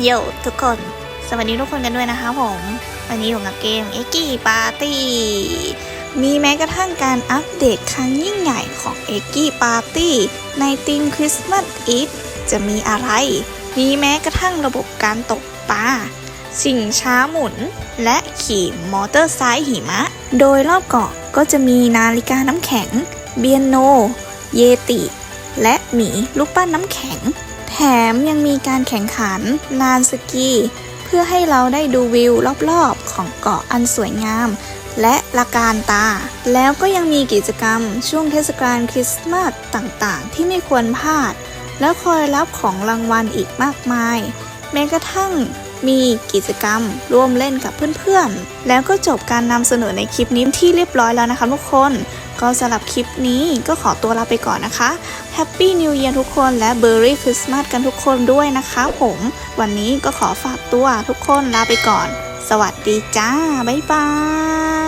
โยทุกคน สวัสดีทุกคนกันด้วยนะคะผม วันนี้อยู่กับเกม e g g y Party มีแม้กระทั่งการอัปเดตครั้งยิ่งใหญ่ของ e g g y Party ในทีมคริสต์มาสอีฟจะมีอะไร มีแม้กระทั่งระบบการตกปลาชิงช้าหมุน และขี่มอเตอร์ไซค์หิมะ โดยรอบเกาะก็จะมีนาฬิกาน้ำแข็ง เบียโน เยติ และหมีลูกปั้นน้ำแข็ง แถมยังมีการแข่งขันลานสกี เพื่อให้เราได้ดูวิวรอบๆ ของเกาะอันสวยงาม และละการตา แล้วก็ยังมีกิจกรรมช่วงเทศกาลคริสต์มาสต่างๆ ที่ไม่ควรพลาด และคอยรับของรางวัลอีกมากมาย แม้กระทั่งมีกิจกรรมร่วมเล่นกับเพื่อนๆ แล้วก็จบการนำเสนอในคลิปนี้ที่เรียบร้อยแล้วนะคะทุกคน ก็สำหรับคลิปนี้ก็ขอตัวลาไปก่อนนะคะแฮปปี้นิว e ย r ทุกคนและเบอร์รี่คริสต์มาสกันทุกคนด้วยนะคะผม วันนี้ก็ขอฝากตัวทุกคนลาไปก่อน สวัสดีจ้า บ๊ายบาย